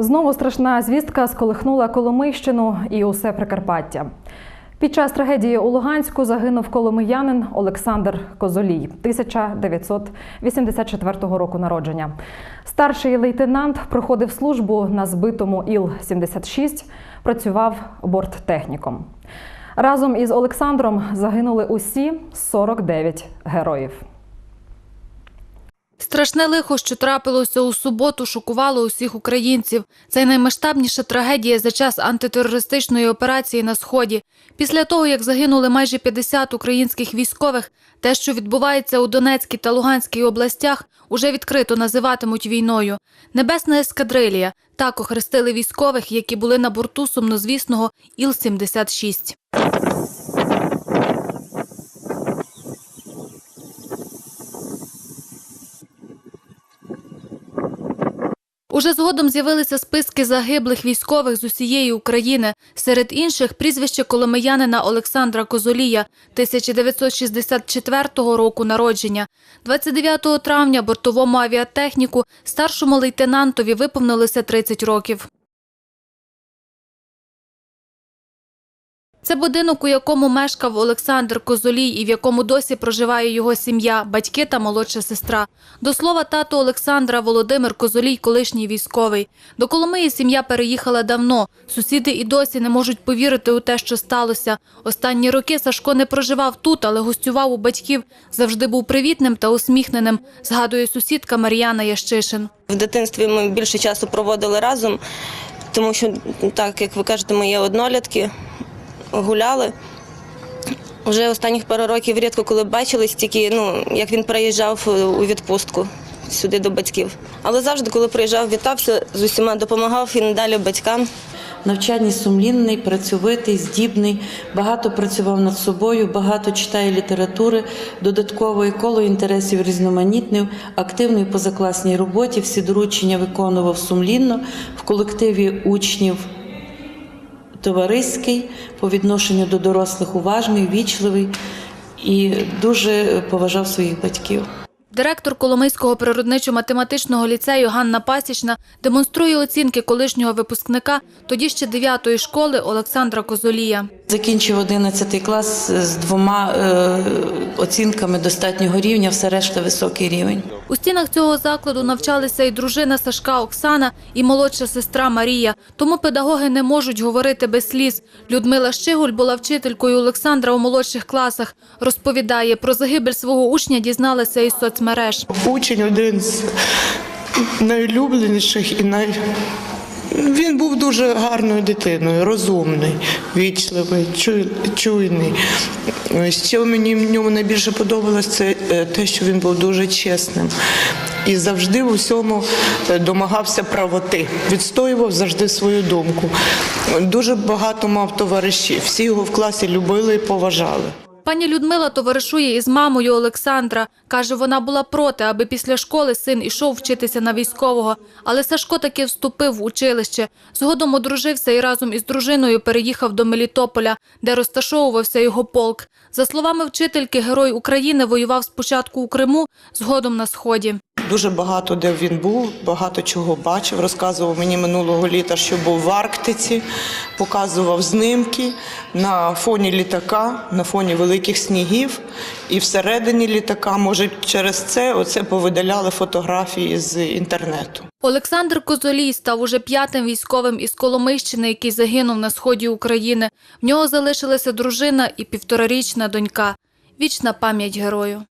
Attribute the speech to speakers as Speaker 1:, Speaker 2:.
Speaker 1: Знову страшна звістка сколихнула Коломийщину і усе Прикарпаття. Під час трагедії у Луганську загинув коломиянин Олександр Козолій, 1984 року народження. Старший лейтенант проходив службу на збитому Іл-76, працював борттехніком. Разом із Олександром загинули усі 49 героїв.
Speaker 2: Страшне лихо, що трапилося у суботу, шокувало усіх українців. Це наймасштабніша трагедія за час антитерористичної операції на сході. Після того, як загинули майже 50 українських військових, те, що відбувається у Донецькій та Луганській областях, уже відкрито називатимуть війною. Небесна ескадрилія так охрестили військових, які були на борту сумнозвісного Іл-76. Уже згодом з'явилися списки загиблих військових з усієї України. Серед інших прізвище коломиянина Олександра Козолія 1964 року народження. 29 травня бортовому авіатехніку старшому лейтенантові виповнилося 30 років. Це будинок, у якому мешкав Олександр Козолій і в якому досі проживає його сім'я, батьки та молодша сестра. До слова, тато Олександра Володимир Козолій, колишній військовий. До Коломиї сім'я переїхала давно. Сусіди і досі не можуть повірити у те, що сталося. Останні роки Сашко не проживав тут, але гостював у батьків. Завжди був привітним та усміхненим, згадує сусідка Мар'яна Ящишин.
Speaker 3: В дитинстві ми більше часу проводили разом, тому що, так як ви кажете, ми є однолітки, гуляли. Вже останніх пару років рідко коли бачились, тільки ну, як він приїжджав у відпустку сюди до батьків. Але завжди, коли приїжджав, вітався з усіма, допомагав і надалі батькам.
Speaker 4: Навчальний сумлінний, працьовитий, здібний, багато працював над собою, багато читає літератури, додаткової коло інтересів різноманітнив, активний позакласній роботі, всі доручення виконував сумлінно в колективі учнів. Товариський по відношенню до дорослих уважний, вічливий і дуже поважав своїх батьків.
Speaker 2: Директор Коломийського природничо-математичного ліцею Ганна Пасічна демонструє оцінки колишнього випускника тоді ще 9-ї школи Олександра Козолія.
Speaker 4: Закінчив 11 клас з двома е, оцінками достатнього рівня, все решта високий рівень.
Speaker 2: У стінах цього закладу навчалися і дружина Сашка Оксана, і молодша сестра Марія. Тому педагоги не можуть говорити без сліз. Людмила Щигуль була вчителькою Олександра у молодших класах. Розповідає, про загибель свого учня дізналася із соцмереж.
Speaker 5: Учень один з найулюбленіших і най. Він був дуже гарною дитиною, розумний, вічливий, чуйний. Що мені в ньому найбільше подобалось, це е, те, що він був дуже чесним і завжди в усьому е, домагався правоти, відстоював завжди свою думку. Дуже багато мав товаришів. Всі його в класі любили і поважали.
Speaker 2: Пані Людмила товаришує із мамою Олександра. Каже, вона була проти, аби після школи син ішов вчитися на військового. Але Сашко таки вступив в училище. Згодом одружився і разом із дружиною переїхав до Мелітополя, де розташовувався його полк. За словами вчительки, герой України воював спочатку у Криму, згодом на Сході.
Speaker 5: Дуже багато де він був, багато чого бачив. Розказував мені минулого літа, що був в Арктиці, показував знимки на фоні літака, на фоні великих снігів. І всередині літака, може, через це оце повидаляли фотографії з інтернету.
Speaker 2: Олександр Козолій став уже п'ятим військовим із Коломийщини, який загинув на сході України. В нього залишилася дружина і півторарічна донька. Вічна пам'ять герою.